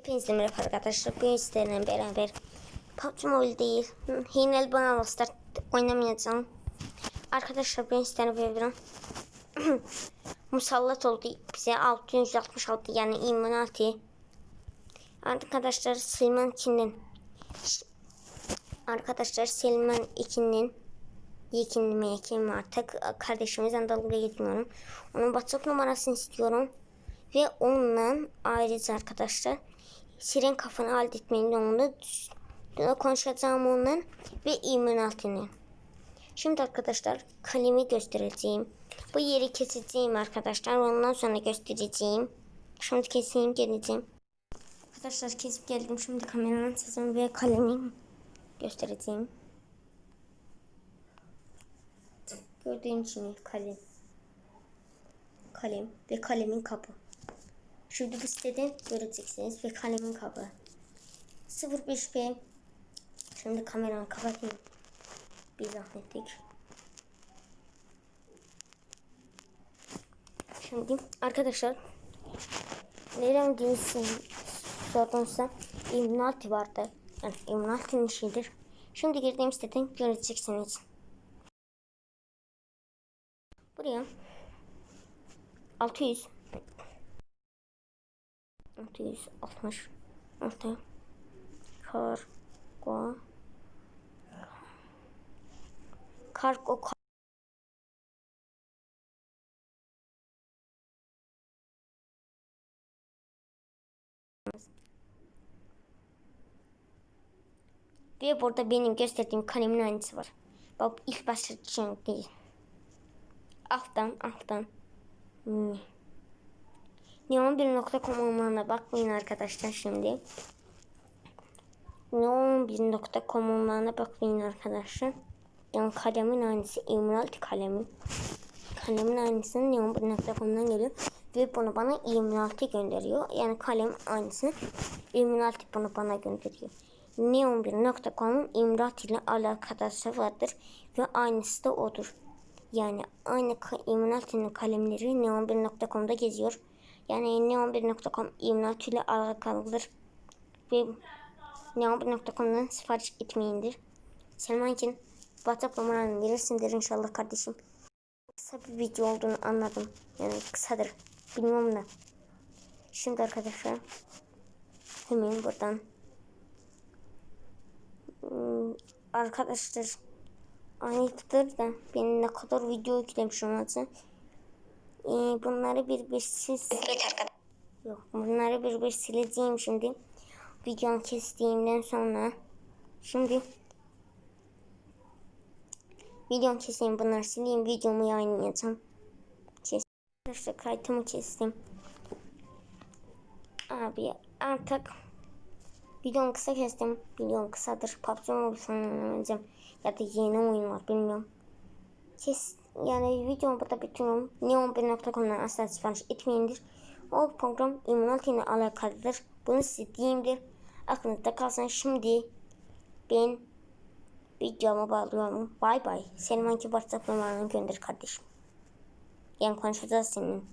Hepinize merhaba arkadaşlar. Bugün sizlerle beraber PUBG Mobile değil. Hinel Banana Start oynamayacağım. Arkadaşlar ben sizlerle beraber musallat oldu bize 666 yani immunati. Arkadaşlar Selman 2'nin Arkadaşlar Selman 2'nin Yekin mi yekin mi artık kardeşimizden dalga geçmiyorum. Onun WhatsApp numarasını istiyorum. Ve onunla ayrıca arkadaşlar Siren kafanı halletmenin yolunu konuşacağım onunla ve imin altını. Şimdi arkadaşlar kalemi göstereceğim. Bu yeri keseceğim arkadaşlar. Ondan sonra göstereceğim. Şimdi keseyim geleceğim. Arkadaşlar kesip geldim. Şimdi kameranın sesini ve kalemi göstereceğim. Gördüğünüz gibi kalem. Kalem ve kalemin kapı. Şimdi bu siteden göreceksiniz ve kalemin kabı. 05p. Şimdi kameramı kapatayım. Bir zahmetlik. Şimdi arkadaşlar neden değilsin sordumsa İmnati vardı. Yani İmnati'nin şeyidir. Şimdi girdiğim siteden göreceksiniz. Buraya 600 660 6 kargo kargo Ve burada benim gösterdiğim kalemin aynısı var. Bak ilk başta için değil. Alttan alttan. Hmm. Neon1.com olmana bakmayın arkadaşlar şimdi. Neon1.com olmana bakmayın arkadaşlar. Yani kalemin aynısı Emerald kalemi. Kalemin aynısı Neon1.com'dan geliyor. Ve bunu bana Emerald'e gönderiyor. Yani kalem aynısı Emerald bunu bana gönderiyor. Neon1.com'un Emerald ile alakası vardır. Ve aynısı da odur. Yani aynı Emerald'in kalemleri Neon1.com'da geziyor. Yani neon1.com imlat ile alakalıdır. Ve neon1.com'dan sipariş etmeyindir. Selman için WhatsApp numaranı verirsindir inşallah kardeşim. Kısa bir video olduğunu anladım. Yani kısadır. Bilmiyorum da. Şimdi arkadaşlar hemen buradan hmm, arkadaşlar ayıptır da ben ne kadar video yüklemişim olsun. Ee, bunları bir bir siz yok bunları bir bir sileceğim şimdi. Videomu kestiğimden sonra şimdi videomu keseyim bunları sileyim videomu yayınlayacağım. Kes arkadaşlar kaydımı kestim. Abi artık videomu kısa kestim. Videom kısadır. PUBG Mobile ya da yeni oyun var bilmiyorum. Kes yani videomu burada bitiriyorum. Neon1.com'dan asla sipariş etmeyindir. O program Immunity ile alakalıdır. Bunu size diyeyimdir. Aklınızda kalsın. Şimdi ben videomu bağlıyorum. Bay bay. Senin WhatsApp numaranı gönder kardeşim. Yani konuşacağız senin.